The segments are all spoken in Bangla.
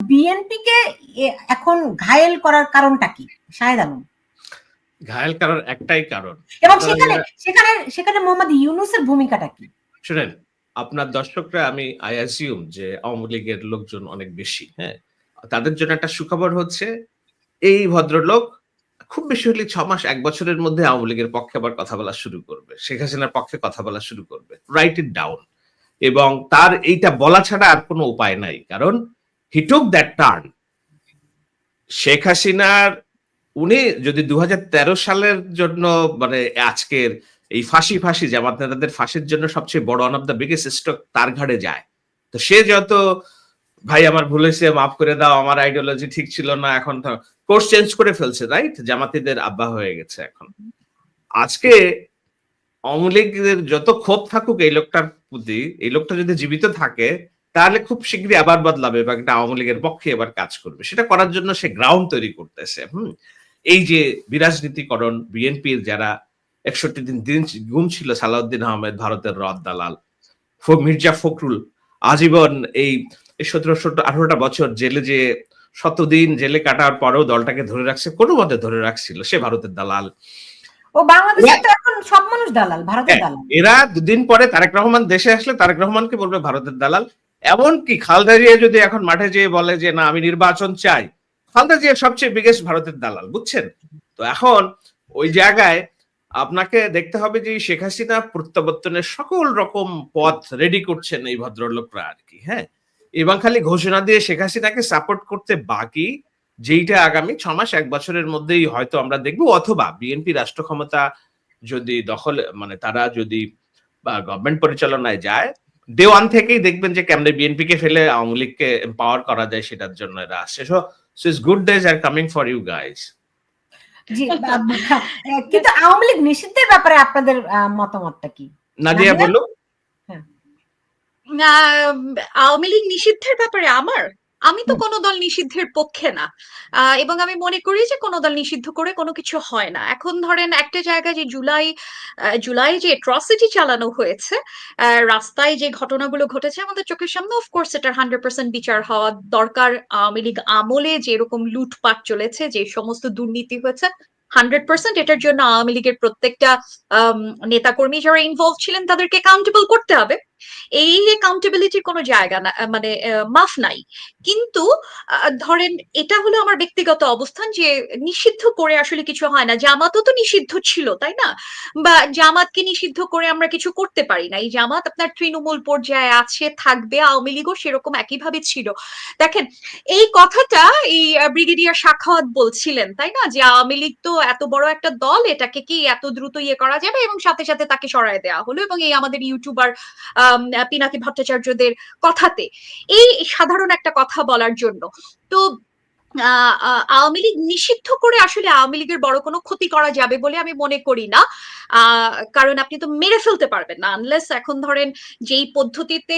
বিএনপিকে এখন ঘায়েল করার কারণটা কি? শাহেদ আলম। ঘায়েল করার একটাই কারণ। এবং সেখানে সেখানে সেখানে মোহাম্মদ ইউনুসের ভূমিকাটা কি? শুনেন আপনার দর্শকরা আমি আই অ্যাজিউম যে আওয়ামী লীগের লোকজন অনেক বেশি হ্যাঁ? তাদের জন্য একটা সুখবর হচ্ছে এই ভদ্রলোক খুব বেশি হলে ছ মাস এক বছরের মধ্যে আওয়ামী লীগের পক্ষে আবার কথা বলা শুরু করবে। শেখ হাসিনার পক্ষে কথা বলা শুরু করবে। রাইট ইট ডাউন এবং তার এইটা বলা ছাড়া আর কোনো উপায় নাই। কারণ he took that turn Sheikh হাসিনার, উনি যদি দু সালের জন্য মানে আজকের এই ফাঁসি ফাঁসি, জামাত নেতাদের ফাঁসির জন্য সবচেয়ে বড় one of the biggest stock তার ঘাড়ে যায়। তো সে যত, ভাই, আমার ভুল হয়েছে, মাফ করে দাও, আমার আইডিওলজি ঠিক ছিল না, এখন কোর্স চেঞ্জ করে ফেলছে রাইট জামাতিদের আব্বা হয়ে গেছে এখন। আজকে আওয়ামী লীগের যত ক্ষোভ থাকুক, এই লোকটার প্রতি, এই লোকটা যদি জীবিত থাকে তাহলে খুব শীঘ্রই আবার বদলাবে বা একটা আওয়ামী লীগের পক্ষে এবার কাজ করবে। সেটা করার জন্য সে গ্রাউন্ড তৈরি করতেছে হুম? এই যে বিরাজনীতিকরণ বিএনপির যারা একষট্টি দিন দিন গুম ছিল সালাউদ্দিন আহমেদ ভারতের রদ দালাল মির্জা ফখরুল আজীবন এই সতেরো সতেরো আঠারোটা বছর জেলে যে শতদিন জেলে কাটার পরেও দলটাকে ধরে রাখছে কোনো মতে ধরে রাখছিল সে ভারতের দালাল। ও বাংলাদেশে তো এখন সব মানুষ দালাল ভারতের হ্যাঁ, দালাল। এরা দুদিন পরে তারেক রহমান দেশে আসলে তারেক রহমানকে বলবে ভারতের দালাল। এমনকি খালদা জিয়া যদি এখন মাঠে যেয়ে বলে যে, না, আমি নির্বাচন চাই। খালদা জিয়া সবচেয়ে বিগেস্ট ভারতের দালাল, বুঝছেন? তো এখন ওই জায়গায় আপনাকে দেখতে হবে যে, শেখ হাসিনা প্রত্যাবর্তনের সকল রকম পথ রেডি করছেন এই ভদ্রলোকরা আর কি হ্যাঁ? এবং খালি ঘোষণা দিয়ে শেখ হাসিনাকে সাপোর্ট করতে বাকি যেইটা আগামী ছ মাস, এক বছরের মধ্যেই হয়তো আমরা দেখব, অথবা বিএনপি রাষ্ট্র ক্ষমতা যদি দখল মানে তারা যদি বা গভর্নমেন্ট পরিচালনায় যায় ডে ওয়ান থেকেই দেখবেন যে কেমনে বিএনপি কে ফেলে আওয়ামী লীগকে এম্পাওয়ার করা যায় সেটার জন্য এরা আসছে। So it's good days are coming for you guys জি কিন্তু আওয়ামী লীগ নিষিদ্ধের ব্যাপারে আপনাদের মতামতটা কি? নাদিয়া? বলো। আহ, আওয়ামী লীগ নিষিদ্ধের ব্যাপারে আমার আমি তো কোনো দল নিষিদ্ধের পক্ষে না। আহ, এবং আমি মনে করি যে কোনো দল নিষিদ্ধ করে কোনো কিছু হয় না। এখন ধরেন একটা জায়গায় যে জুলাই জুলাই যে অ্যাট্রসিটি চালানো হয়েছে রাস্তায় যে ঘটনাগুলো ঘটেছে আমাদের চোখের সামনে অফকোর্স এটার হান্ড্রেড পার্সেন্ট বিচার হওয়া দরকার। আওয়ামী লীগ আমলে যে এরকম লুটপাট চলেছে যে সমস্ত দুর্নীতি হয়েছে হান্ড্রেড পার্সেন্ট এটার জন্য আওয়ামী লীগের প্রত্যেকটা নেতাকর্মী যারা ইনভলভ ছিলেন তাদেরকে অ্যাকাউন্টেবল করতে হবে। এই অ্যাকাউন্টেবিলিটির কোনো জায়গা না মানে আহ, মাফ নাই। কিন্তু আহ, ধরেন এটা হলো আমার ব্যক্তিগত অবস্থান যে নিষিদ্ধ করে আসলে কিছু হয় না। জামাতও তো নিষিদ্ধ ছিল তাই না? বা জামাতকে নিষিদ্ধ করে আমরা কিছু করতে পারি না। এই জামাত আপনার তৃণমূল পর্যায়ে আছে থাকবে আওয়ামী লীগও সেরকম একইভাবে ছিল। দেখেন এই কথাটা এই ব্রিগেডিয়ার সাখাওয়াত বলছিলেন তাই না? যে আওয়ামী লীগ তো এত বড় একটা দল এটাকে কি এত দ্রুত ইয়ে করা যাবে? এবং সাথে সাথে তাকে সরায় দেওয়া হলো। এবং এই আমাদের ইউটিউবার আম, পিনাকি ভট্টাচার্যদের কথাতে। এই সাধারণ একটা কথা বলার জন্য। তো আওয়ামী লীগ নিষিদ্ধ করে আসলে আওয়ামী লীগের বড় কোনো ক্ষতি করা যাবে বলে আমি মনে করি না। কারণ আপনি তো মেরে ফেলতে পারবেন না। আনলেস এখন ধরেন যেই পদ্ধতিতে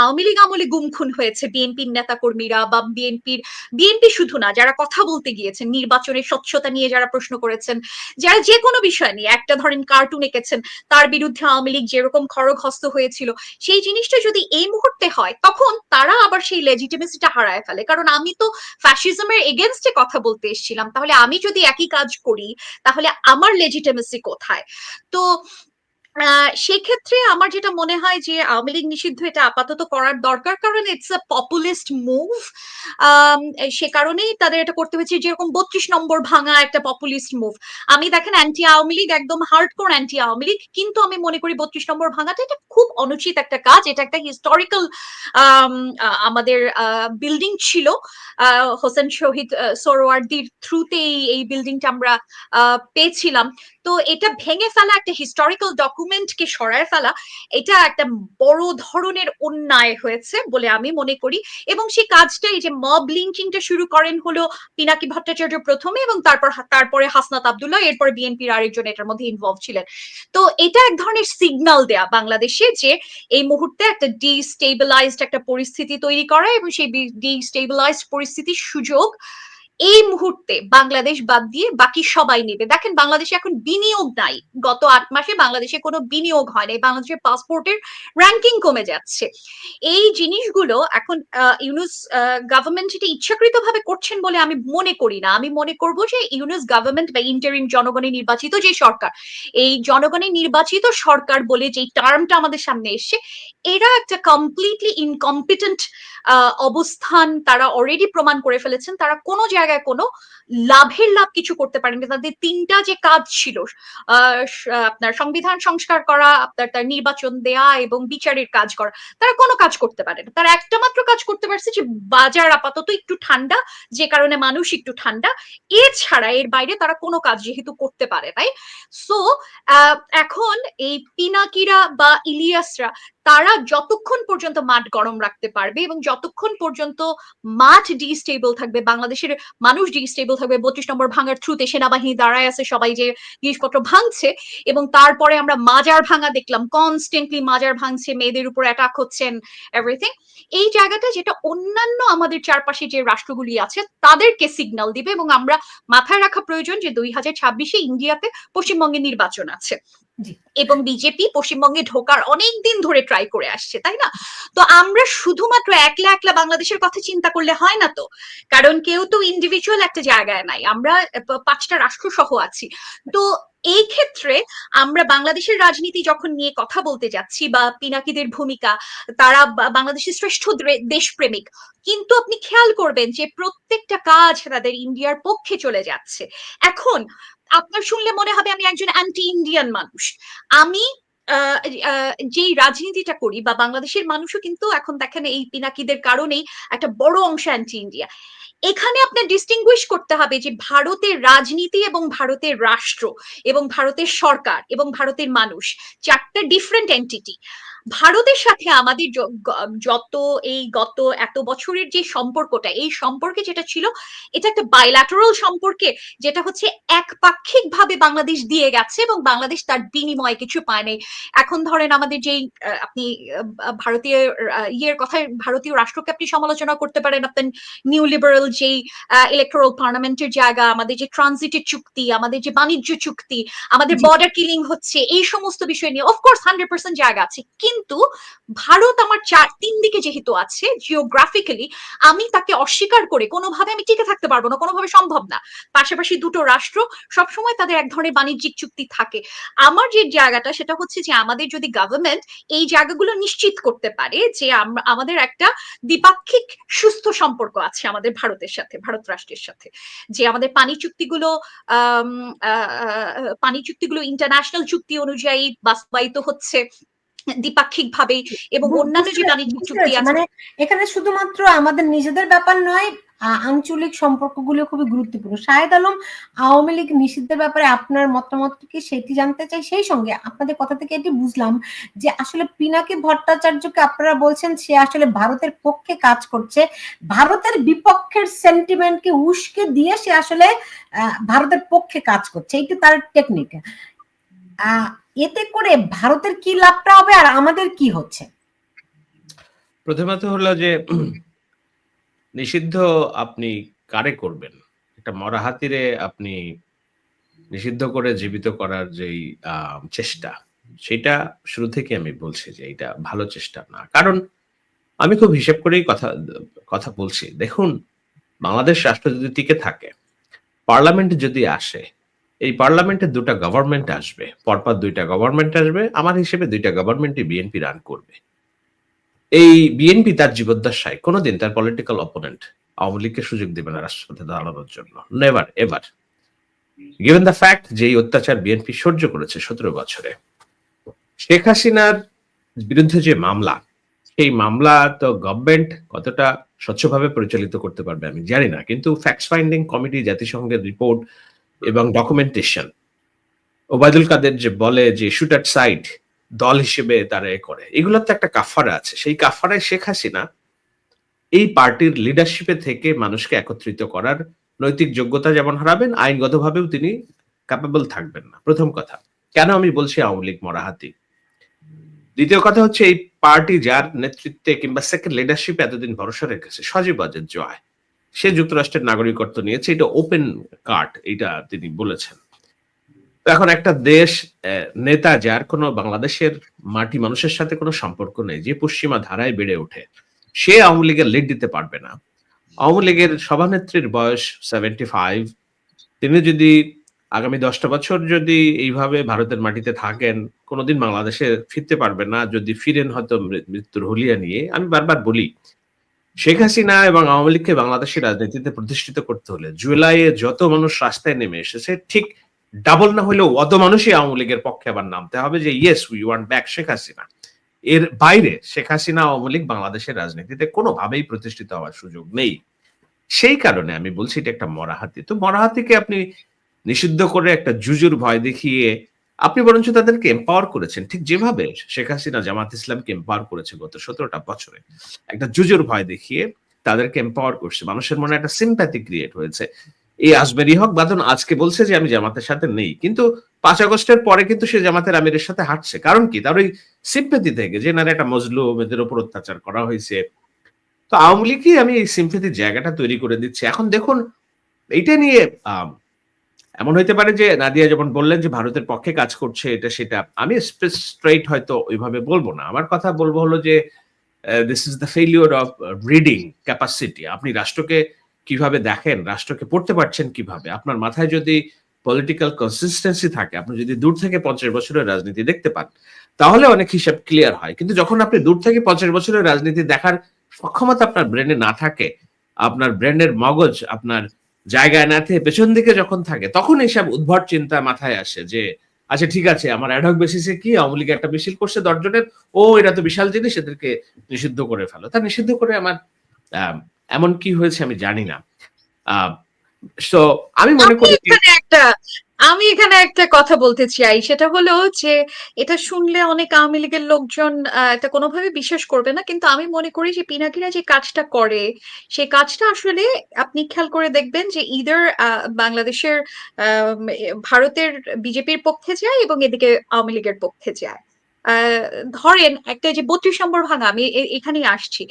আওয়ামী লীগ আমলে গুম খুন হয়েছে বিএনপির নেতাকর্মীরা বা বিএনপির, বিএনপি শুধু না, যারা কথা বলতে গিয়েছেন নির্বাচনের স্বচ্ছতা নিয়ে যারা প্রশ্ন করেছেন, যারা যে কোনো বিষয় নিয়ে, একটা ধরেন কার্টুন এঁকেছেন, তার বিরুদ্ধে আওয়ামী লীগ যেরকম খড়গহস্ত হয়েছিল, সেই জিনিসটা যদি এই মুহূর্তে হয়, তখন তারা আবার সেই লেজিটিমেসিটা হারায় ফেলে। কারণ আমি তো ফ্যাসিজমের এগেনস্টে কথা বলতে এসেছিলাম। তাহলে আমি যদি একই কাজ করি, তাহলে আমার লেজিটেমেসি কোথায়? তো সেক্ষেত্রে আমার যেটা মনে হয় যে আওয়ামী লীগ নিষিদ্ধ এটা আপাতত করার দরকার। কারণ ইটস আ পপুলিস্ট মুভ সে কারণেই তাদের এটা করতে হয়েছে যেরকম বত্রিশ নম্বর ভাঙা একটা পপুলিস্ট মুভ আমি দেখেন অ্যান্টি আওয়ামী লীগ একদম hard hardcore anti Awami League কিন্তু আমি মনে করি বত্রিশ নম্বর ভাঙাটা এটা খুব অনুচিত একটা কাজ। এটা একটা হিস্টোরিক্যাল আমাদের বিল্ডিং ছিল। হোসেন শহীদ আহ, সোহরাওয়ার্দীর থ্রুতে এই বিল্ডিংটা আমরা পেয়েছিলাম। তো এটা ভেঙে ফেলা একটা হিস্টোরিক্যাল ডকুমেন্টকে সরায় ফেলা, এটা একটা বড় ধরনের অন্যায় হয়েছে বলে আমি মনে করি। এবং সেই কাজটা, এই যে মব লিঞ্চিংটা শুরু করেন হলো পিনাকি ভট্টাচার্য প্রথমে এবং তারপর তারপরে হাসনাত আব্দুল্লাহ, এরপর বিএনপির আরেকজন এটার মধ্যে ইনভলভ ছিলেন। তো এটা এক ধরনের সিগন্যাল দেয়া বাংলাদেশে যে এই মুহূর্তে একটা ডিস্টেবিলাইজড একটা পরিস্থিতি তৈরি করা এবং সেই ডিস্টেবিলাইজড পরিস্থিতির সুযোগ এই মুহূর্তে বাংলাদেশ বাদ দিয়ে বাকি সবাই নেবে। দেখেন, বাংলাদেশে এখন বিনিয়োগ নাই। গত আট মাসে বাংলাদেশে কোনো বিনিয়োগ হয় নাই। বাংলাদেশের পাসপোর্টের র্যাঙ্কিং কমে যাচ্ছে। এই জিনিসগুলো এখন ইউনুস গভর্নমেন্ট এটা ইচ্ছাকৃত ভাবে করছেন বলে আমি মনে করি না। আমি মনে করব যে ইউনুস গভর্নমেন্ট বা ইন্টারিম জনগণের নির্বাচিত যে সরকার, এই জনগণের নির্বাচিত সরকার বলে যে টার্মটা আমাদের সামনে এসছে, এরা একটা কমপ্লিটলি ইনকম্পিটেন্ট অবস্থান তারা অলরেডি প্রমাণ করে ফেলেছেন। তারা কোনো জায়গায় কোনো লাভের লাভ কিছু করতে পারেনি তাদের তিনটা যে কাজ ছিল আপনার সংবিধান সংস্কার করা, আপনার তার নির্বাচন দেয়া এবং বিচারের কাজ করা, তারা কোনো কাজ করতে পারে না। তারা একটা মাত্র কাজ করতে পারছে যে বাজার আপাতত একটু ঠান্ডা, যে কারণে মানুষ একটু ঠান্ডা। এছাড়া এর বাইরে তারা কোনো কাজ যেহেতু করতে পারে নাই সো এখন এই পিনাকিরা বা ইলিয়াসরা, তারা যতক্ষণ পর্যন্ত মাঠ গরম রাখতে পারবে এবং যতক্ষণ পর্যন্ত মাঠ ডিস্টেবল থাকবে, বাংলাদেশের মানুষ ডিস্টেবল থাকবে। বত্রিশ নম্বর ভাঙার থ্রুতে সেনাবাহিনী দাঁড়ায় আছে, সবাই যে জিনিসপত্র ভাঙছে এবং তারপরে আমরা মাজার ভাঙা দেখলাম। কনস্ট্যান্টলি মাজার ভাঙছে, মেয়েদের উপর অ্যাটাক হচ্ছেন এভরিথিং এই জায়গাটা যেটা অন্যান্য আমাদের চারপাশে যে রাষ্ট্রগুলি আছে, তাদেরকে সিগন্যাল দিবে এবং আমরা মাথায় রাখা প্রয়োজন যে দুই হাজার ছাব্বিশে ইন্ডিয়াতে পশ্চিমবঙ্গে নির্বাচন আছে। এবং বিজেপি পশ্চিমবঙ্গে ঢোকার অনেক দিন ধরে ট্রাই করে আসছে, তাই না? তো আমরা শুধুমাত্র একলা একলা বাংলাদেশের কথা চিন্তা করলে হয় না তো? কারণ কেউ তো ইন্ডিভিজুয়াল একটা জায়গায় নাই। আমরা পাঁচটা রাষ্ট্র সহ আছি। তো এই ক্ষেত্রে আমরা বাংলাদেশের রাজনীতি যখন নিয়ে কথা বলতে যাচ্ছি বা পিনাকিদের ভূমিকা, তারা বাংলাদেশের শ্রেষ্ঠ দেশপ্রেমিক, কিন্তু আপনি খেয়াল করবেন যে প্রত্যেকটা কাজ তাদের ইন্ডিয়ার পক্ষে চলে যাচ্ছে। এখন আপনার শুনলে মনে হবে আমি একজন অ্যান্টি ইন্ডিয়ান মানুষ। আমি যেই রাজনীতিটা করি বা বাংলাদেশের মানুষও কিন্তু এখন দেখেন এই পিনাকিদের কারণেই একটা বড় অংশ অ্যান্টি ইন্ডিয়া এখানে আপনার ডিস্টিংগুইশ করতে হবে যে ভারতের রাজনীতি এবং ভারতের রাষ্ট্র এবং ভারতের সরকার এবং ভারতের মানুষ, চারটা ডিফারেন্ট এন্টিটি ভারতের সাথে আমাদের যত এই গত এত বছরের যে সম্পর্কটা এই সম্পর্কে যেটা ছিল এটা একটা বাইল্যাটারাল সম্পর্কে যেটা হচ্ছে একপাক্ষিক ভাবে বাংলাদেশ দিয়ে গেছে এবং বাংলাদেশ তার বিনিময়ে কিছু পায় নাই এখন ধরেন আমাদের যেই আপনি ভারতীয় ইয়ের কথায় ভারতীয় রাষ্ট্রকে আপনি সমালোচনা করতে পারেন আপনার নিউ লিবারাল যেই ইলেকট্রাল পার্লামেন্টের জায়গা আমাদের যে ট্রানজিটের চুক্তি আমাদের যে বাণিজ্য চুক্তি আমাদের বর্ডার কিলিং হচ্ছে এই সমস্ত বিষয় নিয়ে অফকোর্স হান্ড্রেড পার্সেন্ট জায়গা আছে কিন্তু ভারত আমার চার, তিন দিকে যেহেতু আছে জিওগ্রাফিক্যালি আমি তাকে অস্বীকার করে কোনোভাবে আমি টিকে থাকতে পারব না, কোনোভাবে সম্ভব না। পাশাপাশি দুটো রাষ্ট্র সবসময় তাদের এক ধরনের বাণিজ্যিক চুক্তি থাকে। আমার যে জায়গাটা সেটা হচ্ছে যে আমাদের যদি গভর্নমেন্ট এই জায়গাগুলো নিশ্চিত করতে পারে যে আমাদের একটা দ্বিপাক্ষিক সুস্থ সম্পর্ক আছে আমাদের ভারতের সাথে, ভারত রাষ্ট্রের সাথে। যে আমাদের পানি চুক্তিগুলো পানি চুক্তিগুলো ইন্টারন্যাশনাল চুক্তি অনুযায়ী বাস্তবায়িত হচ্ছে। দ্বিপাক্ষিক ভাবে এবং অন্যান্য যে বাণিজ্যিক চুক্তি আছে মানে এখানে শুধুমাত্র আমাদের নিজেদের ব্যাপার নয় আঞ্চলিক সম্পর্কগুলো খুবই গুরুত্বপূর্ণ। শাহেদ আলম আওয়ামী লীগ নিষিদ্ধের ব্যাপারে আপনার মতামত কি সেটি জানতে চাই? সেই সঙ্গে আপনাদের কথা থেকে এটি বুঝলাম যে আসলে পিনাকি ভট্টাচার্যকে আপনারা বলছেন সে আসলে ভারতের পক্ষে কাজ করছে। ভারতের বিপক্ষের সেন্টিমেন্টকে উস্কে দিয়ে সে আসলে আহ, ভারতের পক্ষে কাজ করছে। এইটা তার টেকনিক এতে করে ভারতের কি লাভটা হবে আর আমাদের কি হচ্ছে? প্রথমত হলো যে, নিষিদ্ধ আপনি কারে করবেন? একটা মরা হাতিরে আপনি নিষিদ্ধ করে জীবিত করার যেই চেষ্টা, সেটা শুরু থেকে আমি বলছি যে এটা ভালো চেষ্টা না। কারণ আমি খুব হিসেব করেই কথা কথা বলছি। দেখুন, বাংলাদেশ রাষ্ট্র যদি টিকে থাকে, পার্লামেন্ট যদি আসে এই পার্লামেন্টে দুটা গভর্নমেন্ট আসবে, পরপর দুইটা গভর্নমেন্ট আসবে, আমার হিসেবে দুইটা গভর্নমেন্টই বিএনপি রান করবে। এই বিএনপি তার জীবদ্দশায়, কোনোদিন তার পলিটিক্যাল অপোনেন্ট আওয়ামী লীগকে সুযোগ দেবে না রাষ্ট্রপতি দাঁড়ানোর জন্য। Never ever given the fact যে এই অত্যাচার বিএনপি সহ্য করেছে সতেরো বছরে, শেখ হাসিনার বিরুদ্ধে যে মামলা, সেই মামলা তো গভর্নমেন্ট কতটা স্বচ্ছভাবে পরিচালিত করতে পারবে আমি জানি না, কিন্তু ফ্যাক্ট ফাইন্ডিং কমিটি জাতিসংঘের রিপোর্ট এবং ডকুমেন্টেশন ওবায়দুল কাদের যে বলে যে শুটার সাইট দল হিসেবে তারা এ করে এগুলোর তো একটা কাফারা আছে। সেই কাফারায় শেখ হাসিনা এই পার্টির লিডারশিপে থেকে মানুষকে একত্রিত করার নৈতিক যোগ্যতা যেমন হারাবেন, আইনগতভাবেও তিনি ক্যাপেবল থাকবেন না। প্রথম কথা, কেন আমি বলছি আওয়ামী লীগ মরাহাতি? দ্বিতীয় কথা হচ্ছে এই পার্টি যার নেতৃত্বে কিংবা সেকেন্ড লিডারশিপে এতদিন ভরসা রেখেছে, সজীব অজের জয় সে যুক্তরাষ্ট্রের নাগরিকত্ব নিয়েছে, এটা ওপেন কার্ড এটা তিনি বলেছেন। এখন একটা দেশ নেতা যার কোনো বাংলাদেশের মাটি মানুষের সাথে কোনো সম্পর্ক নেই, যে পশ্চিমা ধারায় বেড়ে ওঠে, সে আওয়ামী লীগের লিড দিতে পারবে না। আওয়ামী লীগের সভানেত্রীর বয়স সেভেন্টি ফাইভ তিনি যদি আগামী দশটা বছর যদি এইভাবে ভারতের মাটিতে থাকেন, কোনোদিন বাংলাদেশে ফিরতে পারবেন না, যদি ফিরেন হয়তো মৃত্যুর হলিয়া নিয়ে। আমি বারবার বলি শেখ হাসিনা এবং আওয়ামী লীগকে বাংলাদেশের রাজনীতিতে প্রতিষ্ঠিত করতে হলে জুলাইয়ে যত মানুষ রাস্তায় নেমে এসেছে, ঠিক ডাবল না হলেও অত মানুষই আওয়ামী লীগের পক্ষে আবার নামতে হবে যে yes we want back Sheikh Hasina এর বাইরে শেখ হাসিনা, আওয়ামী লীগ বাংলাদেশের রাজনীতিতে কোনোভাবেই প্রতিষ্ঠিত হওয়ার সুযোগ নেই। সেই কারণে আমি বলছি এটা একটা মরাহাতি। তো মরাহাতিকে আপনি নিষিদ্ধ করে একটা জুজুর ভয় দেখিয়ে আপনি বরঞ্চ তাদেরকে এম্পাওয়ার করেছেন। ঠিক যেভাবে শেখ হাসিনা জামাত ইসলামকে এম্পাওয়ার করেছে গত সতেরোটা বছরে একটা জুজুর ভয় দেখিয়ে তাদেরকে এম্পাওয়ার করছে। মানুষের মনে একটা সিম্প্যাথি ক্রিয়েট হয়েছে। এই আসবেরি হক বাদন আজকে বলছে যে আমি জামাতের সাথে নেই। কিন্তু পাঁচ আগস্টের পরে কিন্তু সে জামাতের আমিরের সাথে হাঁটছে। কারণ কি? তার ওই সিম্প্যাথি থেকে যে না একটা মজলুম এদের উপর অত্যাচার করা হয়েছে। তো আওয়ামী লীগই আমি এই সিম্প্যাথির জায়গাটা তৈরি করে দিচ্ছি। এখন দেখুন এইটা নিয়ে আম, এমন হইতে পারে যে নাদিয়া যেমন বললেন যে ভারতের পক্ষে কাজ করছে এটা সেটা, আমি স্ট্রেইট হয়তো ওইভাবে বলব না। আমার কথা বলব হলো যে this is the failure of reading capacity আপনি রাষ্ট্রকে কীভাবে দেখেন, রাষ্ট্রকে পড়তে পারছেন কীভাবে? আপনার মাথায় যদি পলিটিক্যাল কনসিস্টেন্সি থাকে, আপনি যদি দূর থেকে পঞ্চাশ বছরের রাজনীতি দেখতে পান, তাহলে অনেক হিসাব ক্লিয়ার হয়। কিন্তু যখন আপনি দূর থেকে পঞ্চাশ বছরের রাজনীতি দেখার সক্ষমতা আপনার ব্রেনে না থাকে, আপনার ব্রেনের মগজ, আপনার জায়গায় না থেকে পেছন দিকে যখন থাকে তখন এইসব উদ্ভট চিন্তা মাথায় আসে যে আচ্ছা ঠিক আছে আমার অ্যাডহক বেসিসে কি? আওয়ামী লীগ একটা মিছিল করছে দশজনের ও এটা তো বিশাল জিনিস এদেরকে নিষিদ্ধ করে ফেলো। তা নিষিদ্ধ করে আমার আম, এমন কি হয়েছে আমি জানি না। তো আমি মনে করি একটা আমি এখানে একটা কথা বলতে চাই। সেটা হলো যে, এটা শুনলে অনেক আওয়ামী লীগের লোকজন এটা কোনোভাবে বিশ্বাস করবে না। কিন্তু আমি মনে করি যে, পিনাকিরা যে কাজটা করে, সেই কাজটা আসলে আপনি খেয়াল করে দেখবেন যে ইদার বাংলাদেশের ভারতের বিজেপির পক্ষে যায় এবং এদিকে আওয়ামী লীগের পক্ষে যায়। ধরেন একটা যে বত্রিশ নম্বর ভাঙা, আমি এখানেই আসছি।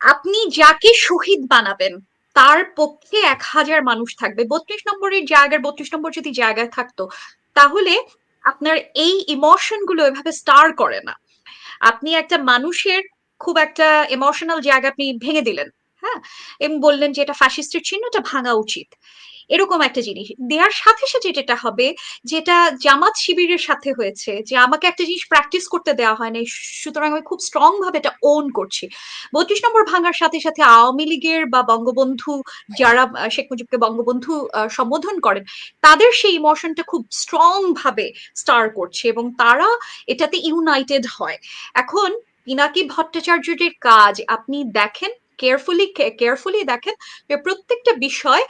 আপনি যাকে শহীদ বানাবেন তার পক্ষে এক হাজার মানুষ থাকবে। বত্রিশ নম্বরের জায়গার, বত্রিশ নম্বর যদি জায়গায় থাকতো, তাহলে আপনার এই ইমোশনগুলো এভাবে স্টার করে না। আপনি একটা মানুষের খুব একটা ইমোশনাল জায়গা আপনি ভেঙে দিলেন হ্যাঁ? এবং বললেন যে এটা ফ্যাসিস্টের চিহ্ন এটা ভাঙা উচিত। এরকম একটা জিনিস। দেওয়ার সাথে সাথে যেটা হবে, যেটা জামাত শিবিরের সাথে হয়েছে, যে আমাকে একটা জিনিস প্র্যাকটিস করতে দেওয়া হয় না সুতরাং আমি খুব স্ট্রং ভাবে এটা ওন করছি। বত্রিশ নম্বর ভাঙার সাথে সাথে আওয়ামী লীগের বা বঙ্গবন্ধু যারা শেখ মুজিবকে বঙ্গবন্ধু সম্বোধন করেন, তাদের সেই ইমোশনটা খুব স্ট্রং ভাবে স্টার করছে এবং তারা এটাতে ইউনাইটেড হয়। এখন, পিনাকি ভট্টাচার্যের কাজ, আপনি দেখেন কেয়ারফুলি কেয়ারফুলি দেখেন প্রত্যেকটা বিষয়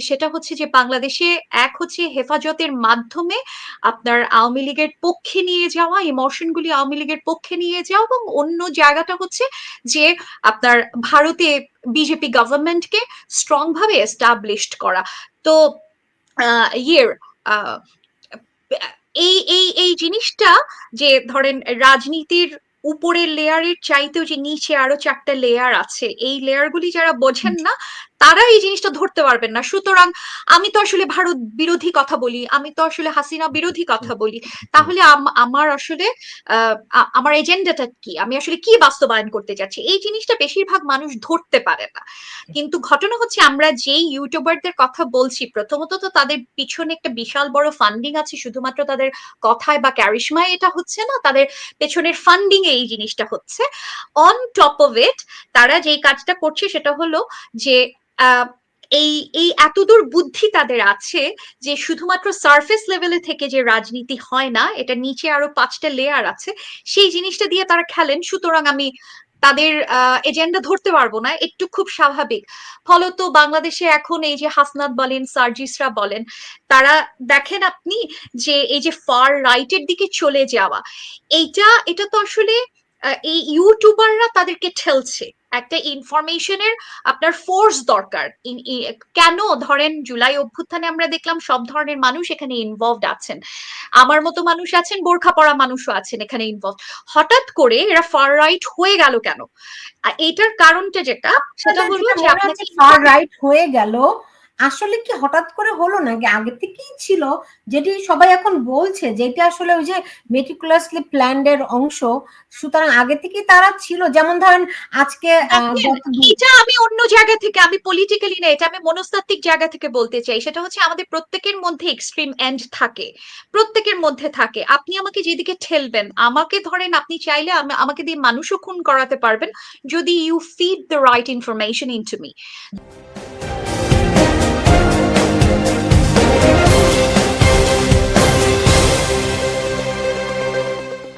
সেটা হচ্ছে যে বাংলাদেশে এক হচ্ছে হেফাজতের মাধ্যমে আপনার আওয়ামী লীগের পক্ষে নিয়ে যাওয়া ইমোশনগুলি আওয়ামী লীগের পক্ষে নিয়ে যাওয়া এবং অন্য জায়গাটা হচ্ছে যে আপনার ভারতে বিজেপি গভর্নমেন্টকে স্ট্রং ভাবে এস্টাবলিশড করা। তো ইয়ের এই এই এই জিনিসটা যে ধরেন রাজনীতির উপরের লেয়ারের চাইতেও যে নিচে আরও চারটা লেয়ার আছে এই লেয়ারগুলি যারা বোঝেন না তারা এই জিনিসটা ধরতে পারবেন না। সুতরাং আমি তো আসলে ভারত বিরোধী কথা বলি আমি তো আসলে হাসিনা বিরোধী কথা বলি। তাহলে আম- আমার আসলে আমার এজেন্ডাটা কি? আমি আসলে কি বাস্তবায়ন করতে যাচ্ছি এই জিনিসটা বেশিরভাগ মানুষ ধরতে পারে না। কিন্তু ঘটনা হচ্ছে আমরা যেই ইউটিউবারদের কথা বলছি প্রথমত তো তাদের পিছনে একটা বিশাল বড় ফান্ডিং আছে শুধুমাত্র তাদের কথায় বা ক্যারিশমায় এটা হচ্ছে না তাদের পেছনের ফান্ডিং এ এই জিনিসটা হচ্ছে। অন টপ অফ ইট তারা যেই কাজটা করছে সেটা হলো যে এই এই এতদূর বুদ্ধি তাদের আছে যে শুধুমাত্র সারফেস লেভেলে থেকে যে রাজনীতি হয় না, এটা নিচে আরও পাঁচটা লেয়ার আছে, সেই জিনিসটা দিয়ে তারা খেলেন। সুতরাং আমি তাদের এজেন্ডা ধরতে পারব না, একটু খুব স্বাভাবিক। ফলত বাংলাদেশে এখন এই যে হাসনাত বলেন, সার্জিসরা বলেন, তারা দেখেন আপনি যে এই যে ফার রাইটের দিকে চলে যাওয়া, এইটা, এটা তো আসলে এই ইউটিউবাররা তাদেরকে ঠেলছে। একটা ইনফরমেশনের আপনার ফোর্স দরকার। কেন ধরেন জুলাই অভ্যুত্থানে আমরা দেখলাম সব ধরনের মানুষ এখানে ইনভলভড আছেন। আমার মতো মানুষ আছেন বোরখা পরা মানুষও আছেন এখানে ইনভলভ হঠাৎ করে এরা ফার রাইট হয়ে গেল কেন? আর এটার কারণটা যেটা সেটা হলো যে আপনাকে ফার রাইট হয়ে গেল। আসলে কি হঠাৎ করে হলো নাকি? আগে থেকেই ছিল যেটি সবাই এখন বলছে যেটি আসলে ওই যে মেটিকুলাসলি প্ল্যান্ড এর অংশ। সুতরাং আগে থেকেই তারা ছিল। যেমন ধরেন আজকে দেখেন, এটা আমি অন্য জায়গা থেকে আমি পলিটিক্যালি না এটা আমি মনস্তাত্ত্বিক জায়গা থেকে বলতে চাই। সেটা হচ্ছে আমাদের প্রত্যেকের মধ্যে এক্সট্রিম এন্ড থাকে। প্রত্যেকের মধ্যে থাকে। আপনি আমাকে যেদিকে ঠেলবেন আমাকে ধরেন আপনি চাইলে আমি- আমাকে দিয়ে মানুষও খুন করাতে পারবেন যদি you feed the right information into me